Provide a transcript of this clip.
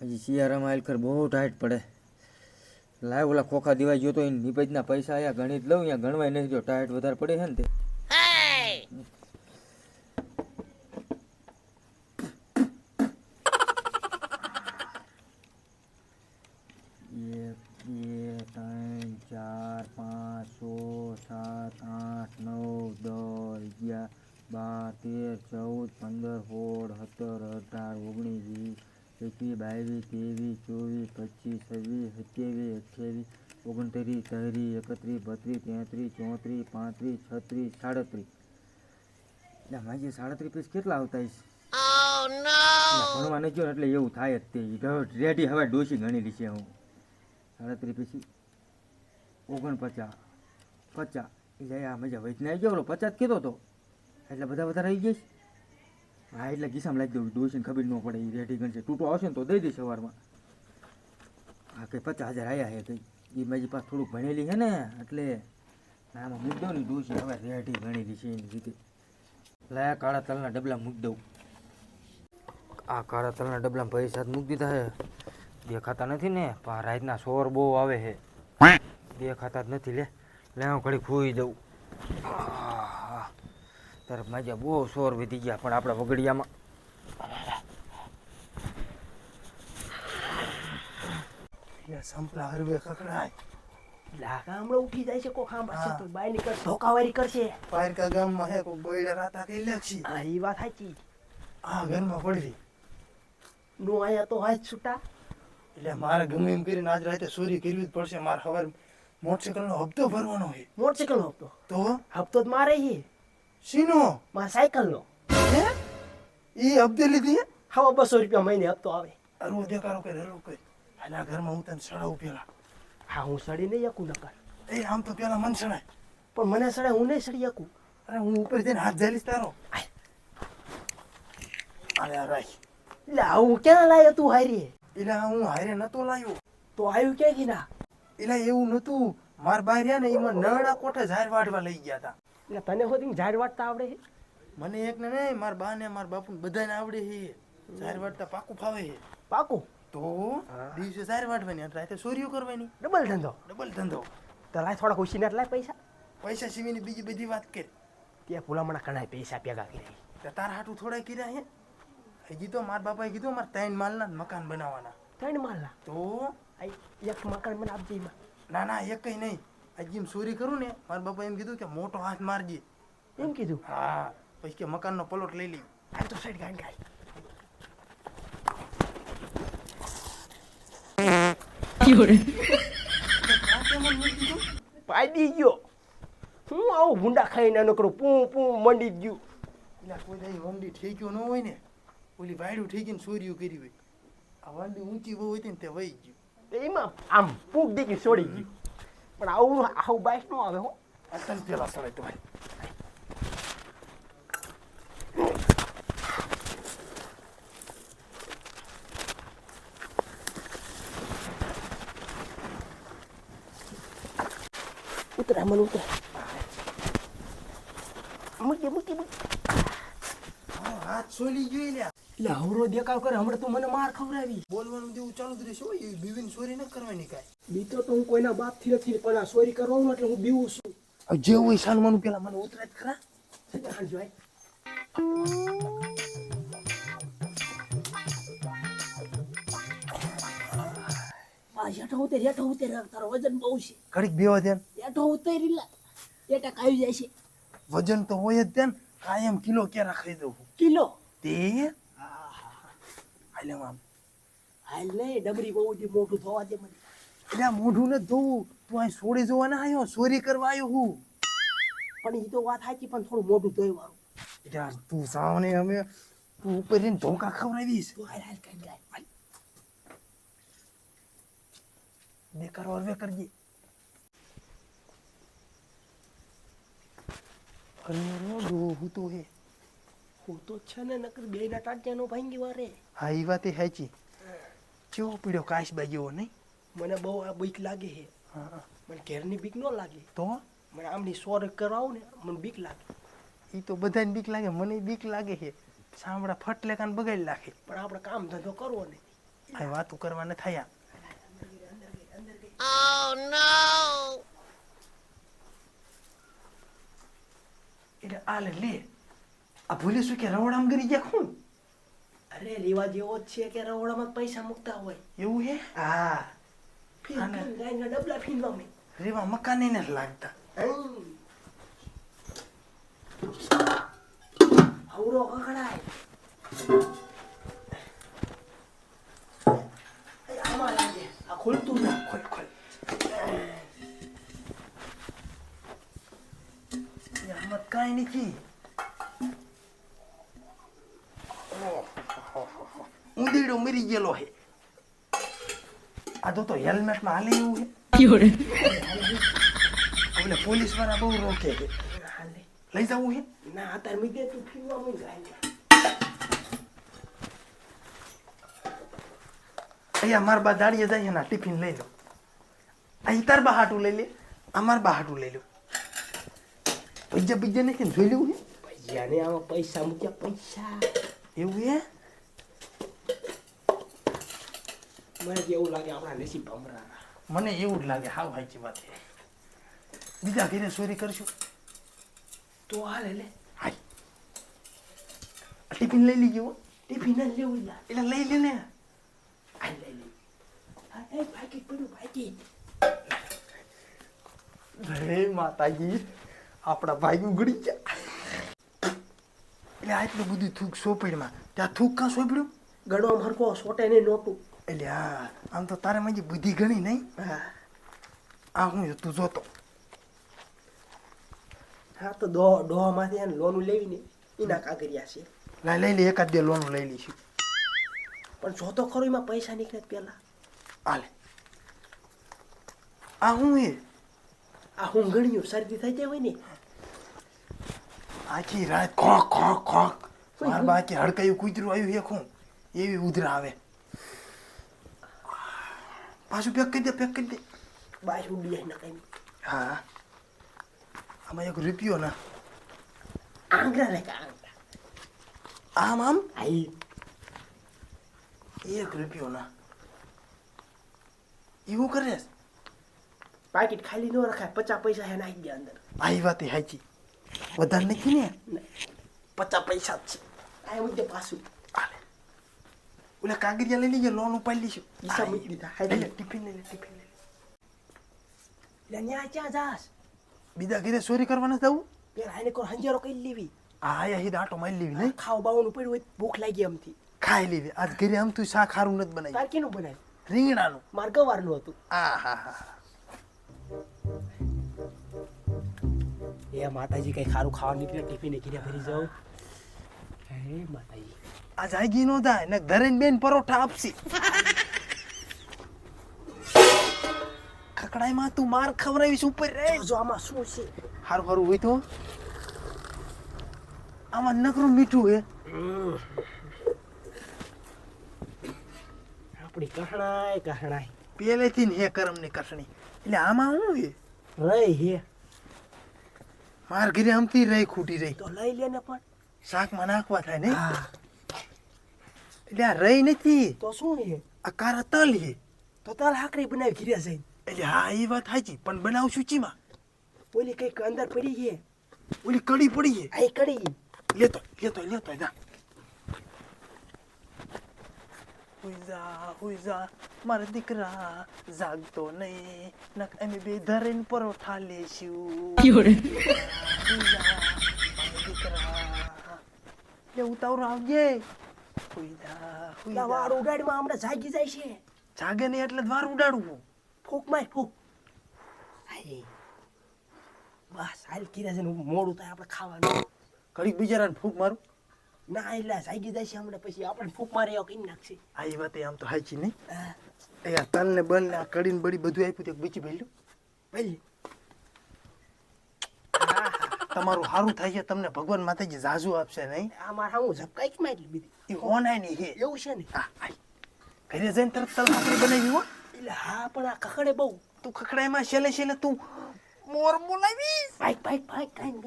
હજી શિયાળામાં આલખર બહુ ટાઈટ પડે. લાવ ઓલા ખોખા દિવાઈ ગયો તો એ નિપજના પૈસા આયા ગણિત લઉં અહીંયા ગણવાય નહીં જો ટાઈટ વધારે પડે છે ને તે. બત્રીસ તેત્રીસ ચોત્રીસ પાંત્રીસ છત્રીસ સાડત્રીસ. એટલે માજી સાડત્રીસ પીસ કેટલા આવતા હશે? ભણવા નહીં ગયો એટલે એવું થાય જ તે. રેડી હવે ડોસી ગણી લીધી છે હું. સાડત્રીસ પીસી ઓગણપચાસ પચાસ. એટલે આ મજા વૈજ્ઞાન આવી ગયો ઓલો પચાસ કીધો તો. એટલે બધા વધારે આવી જઈશ હા એટલે ગીસામાં લાગી દઉં ડોસીને ખબર ન પડે એ રેડી ગણશે. તૂટો આવશે ને તો દઈ દઈશ સવારમાં. હા કંઈ પચાસ હજાર આવ્યા છે કંઈ એ મારી પાસે થોડુંક ભણેલી છે ને, એટલે આમાં મૂકી દઉં ને ડોસી હવે રેઢી ભણેલી છે એની રીતે. લાયા કાળા તલના ડબલા મૂકી દઉં. આ કાળા તલના ડબલામાં ભાઈ સાથે મૂકી દીધા છે. દેખાતા નથી ને, પણ રાતના સોર બહુ આવે છે. દેખાતા જ નથી, લે. લે, હું ઘડી ખોઈ દઉં તારે મજા બહુ સોર વધી ગયા પણ આપણા વગડિયામાં. એટલે સંપલા હરવે કકડાય લાકા હમણાં ઉઠી જાય છે કોક આમ. તો બાય નીકળ ધોકાવારી કરશે. પારકા ગામમાં હે કોઈ બોઈડા રાતા કઈ લક્ષી હા એ વાત સાચી. આ ઘરમાં પડવી. નો આયા તો હાથ છૂટા. એટલે મારે ગમે એમ કરીને આજ રાતે ચોરી કરવી જ પડશે. મારે સવાર મોટરસાયકલનો હપ્તો ભરવાનો હોય મોટરસાયકલ હપ્તો? તો? હપ્તો જ મારે હી શીનો? મારા સાયકલ નો હે? ઈ હપ્તે લીધી હવા બસો રૂપિયા મહિને હપ્તો આવે. અરવો દેખાડો કે રેલો કઈ આના ઘરમાં હું તને સડાવું પેલા હા હું સડી નહીં શકું નકર. એ આમ તો પેલા મન સડાય. પણ મને સડાય હું નહીં સડી શકું. અરે હું ઉપર જઈને હાથ ઝાલીશ તારો. અરે રાખ. એટલે આવું ક્યાં લાયો તું હારીએ? એટલે હું હારે નતો લાયો. તો આવ્યું ક્યાંથી ના એટલે એવું નતું. માર બહાર રહ્યા ને એમાં નરડા કોઠે ઝાડ વાટવા લઈ ગયા હતા એટલે તને હોતી ઝાડ વાટતા આવડે છે મને એક ને નહીં માર બા ને માર બાપુ ને બધાને આવડે છે ઝાડ વાટતા પાકું ફાવે છે પાકું? તો દિવસે ઝાડ વાટવાની અને રાતે ચોરીઓ કરવાની. ડબલ ધંધો? ડબલ ધંધો. તો લાય થોડા ખુશી ના લાય પૈસા? પૈસા સિવાયની બીજી બધી વાત કરી ત્યાં પુલામણા કણાય પૈસા ભેગા કરી. તો તાર હાટું થોડા કર્યા હે? હજી તો માર બાપાએ કીધું મારે ત્રણ માલના મકાન બનાવવાના. ત્રણ માલના તો? એક મકાન મને આપજે ના ના એક કઈ નહીં. હજી ચોરી કરું ને મારા બાપા એમ કીધું કે મોટો હાથ મારજે. એમ કીધું? હા પછી કે મકાનનો પ્લોટ લઈ લઈ આ તો સાઈડ ગાડી ગાડી પાડી ગયો હું આવું ભૂંડા ખાઈને નકરું પૂ પૂ મંડી ગયું એટલે કોઈ દાઈ વંડી ઠેક્યો ન હોય ને ઓલી વાયડું ઠેકીને ચોરીઓ કરી હોય આ વંડી ઊંચી બહુ હતી ને તે વહી ગયું એમાં આમ પૂક દીકી છોડી ગયું પણ આવું આવું બાઈક નો આવે હો અતન પેલા સળે તો ઉતરા મને ઉતરા મૂકી મૂકી હાથ સોલી ગયો લ્યા એટલે હવરો દેખાવ કરે હમણાં તું મને માર ખવડાવી બોલવાનું દેવું ચાલુ જ રહેશે હોય બીવીને ચોરી ન કરવાની કાંઈ બીતો તો હું કોઈના બાપથી નથી પણ આ ચોરી કરવાનું એટલે હું બીવું છું જે હોય સાનમાનું પેલા મને ઉતરા જ ખરા જોઈ આ હેઠો ઉતર હેઠો ઉતર તારો વજન બહુ છે. ઘડીક બેવા ધ્યાન. હેઠો ઉતરી લા. એ ટક આવી જાય છે. વજન તો હોય જ ધ્યાન. કાયમ કિલો કેરા રાખી દઉં કિલો? તે? હાલે આમ હાલ નહીં ડબરી બહુ જ મોટું થવા દે મને. એટલે મોઢું ને ધોવું. તું અહીં સોડી જોવા ના આવ્યો? ચોરી કરવા આવ્યો હું? પણ એ તો વાત સાચી પણ થોડું મોઢું ધોઈ વાળું. એટલે તું તું સાવને અમે તું ઉપર ધોકા ખવડાવીશ. તું હાલ હાલ કઈ ગાય હાલ. બેકાર અરવે કરજે અરે અરે ડો હું તો હે હું તો છે ને નકર બે ના ટાંટિયાનો ભાંગી વારે. હા એ વાત સાચી. કેવો પીડ્યો કાશ જેવો નહીં? મને બહુ આ બીક લાગે છે. હા મને ઘેરની બીક ન લાગે. તો? મને આમની સોર કરાવું ને મને બીક લાગે. એ તો બધાને બીક લાગે મને બીક લાગે છે. સાંભળા ફટલે કાન બગાડી નાખે. પણ આપણે કામ ધંધો કરવો ને આ વાતો કરવા ન no! એટલે આ લે લે આ ભૂલે શું કે રવડામ ગરી ગયા ખું અરે લેવા જેવો જ છે કે રવડામાં પૈસા મૂકતા હોય એવું હે હા ગાયના ડબલા ફીનવા મેં રેવા મકાને ને લાગતા હવરો કકડાય નથી ઊંધીડો મરી ગયેલો હે આ તો તો હેલ્મેટમાં હાલે એવું હે ઓલે પોલીસવાળા બહુ રોકે છે લઈ જવું હે ના અત્યારે મીધે તું ફીનવા મેં ગાય અહીંયા માર બા દાડીએ જાય એના ટિફિન લઈ લો અહીં તાર બા હાટું લઈ લે અમાર બા હાટું લઈ લો પૈસા ને કેમ જોઈ લેવું હે ભૈયાને આમાં પૈસા મૂક્યા પૈસા એવું હે મને તો એવું લાગે આપણા નસીબ ભમરાના મને એવું જ લાગે હાવ સાચી વાત છે બીજા ઘરે ચોરી કરશું તો હાલે લે હાય ટિફિન લઈ લીજો હો. ટિફિન જ લેવું લા એટલે લઈ લે ને આ લઈ લે હા એ પાકીટ પડ્યું હે માતાજી આપણા ભાઈ ઉગડી ગયા. એટલે આટલું બધું થૂક સોપડીમાં ત્યાં થૂક કાં સોપડ્યું ગણો હરકો સોટે નહીં નહોતું એટલે હા આમ તો તારે મારી બુદ્ધિ ઘણી નહીં. આ હું તું જોતો. હા તો દો ડોહમાંથી એને લોન લેવીને એના કાગરિયા છે. લઈ લઈ લે એકાદ બે લોન લઈ લઈશું. પણ જોતો ખરો એમાં પૈસા નીકળે પેલા હાલે. આ હું એ આ હું ગણ્યું શરદી થઈ જાય હોય ને આખી રાત ખોક ખોક ખોક. માર બાકી હડકાયું કૂતરું આવ્યું હે ખું. એવી ઉધરા આવે. પાછું પેક કરી દે પેક કરી દે. બાય ઉડી જાય ના કઈ હા. આમાં એક રૂપિયો ના. આંગળા લે આંગળા. આમ આમ? આઈ એક રૂપિયો ના. એવું કરે પાકીટ ખાલી ન રખાય પચાસ પૈસા હે નાખી દે અંદર. આવી વાત સાચી. વધારે નથી ને? પચાસ પૈસા જ છે. આ મુદ્દે પાછું. ઓલા કાગરિયા લઈ લઈએ લોન ઉપાડી લઈશું હિસાબ મૂકી દીધા. હાલે. લઈ લે, ટિફિન લઈ લે ટિફિન લઈ લે. એટલે ન્યા ક્યાં જાસ બીજા ઘરે ચોરી કરવા નથી આવું પેલા એને કોઈ હંજારો કઈ લેવી. આ આયા હિદ આટો મારી લેવી નહીં. ખાવ બાવાનું પડ્યું હોય ભૂખ લાગી એમથી ખાઈ લેવી. આજ ઘરે આમ તું શાક હારું નથી બનાવી તાર કેનું બનાવ્યું? રીંગણાનું. માર ગવારનું હતું. આ હા હા. એ માતાજી કઈ ખારું ખાવા નીકળે ટિફિન ઘીરે ફરી જાઉં. હે માતાજી. આ જાગી નો થાય ને ધરેન બેન પરોઠા આપશી. ખકડાઈમાં તું માર ખવડાવીશ ઉપર રે જો આમાં શું છે? હારું હારું હોય તો. આમાં નકરું મીઠું હે. આપણી કહણાય કહણાય પેલેથી ને હે કરમની કસણી એટલે આમાં શું હે? રે હે. માર ઘરે આમથી રહી ખૂટી રહી. તો લઈ લે ને પણ. શાકમાં નાખવા થાય ને? એટલે આ રહી નથી. તો શું છે? આ કારા તલ છે. તો તલ હાકરી બનાવી ઘીર્યા જઈને. એટલે હા એ વાત સાચી પણ બનાવશું ચીમાં. ઓલી કંઈક અંદર પડી છે. ઓલી કડી પડી છે. આ કડી. લેતો લેતો લેતો જા. હુઈઝા હુઈઝા મારા દીકરા જાગતો નહીં. નક અમે બે ધરેન પરોઠા લેશું. દીકરા. લે ઉતાવળ આવજે. હુઈઝા હુઈઝા વાર ઉડાડવા હમણાં જાગી જાય છે. જાગે નહીં એટલે દ્વાર ઉડાડવું. ફૂક માય ફૂક. બસ હાલ કીધા છે મોડું થાય આપણે ખાવાનું. ઘડીક બિચારાને ફૂક મારું. ના એટલે જાગી જાય હમણાં. પછી આપણે ફૂક મારે કઈ નાખશે. આ એ વાત આમ તો હાચી નહીં? એ આ તન ને બન આ કડીને બળી બધું આપ્યું તો બીજી ભેલ્યું ભાઈ તમારું સારું થાય છે તમને ભગવાન માતાજી જાજુ આપશે નહીં? આ મારા હું ઝપકાઈ કે મારી બીજી એ ઓનાય નહીં હે. એવું છે ને? હા ઘરે જઈને તરત તલ ભાખરી બનાવી હો. એટલે હા પણ આ કકડે બહુ. તું ખખડાઈમાં છેલ્લે છેલ્લે તું મોર બોલાવીશ ભાઈ ભાઈ ભાઈ કાંઈ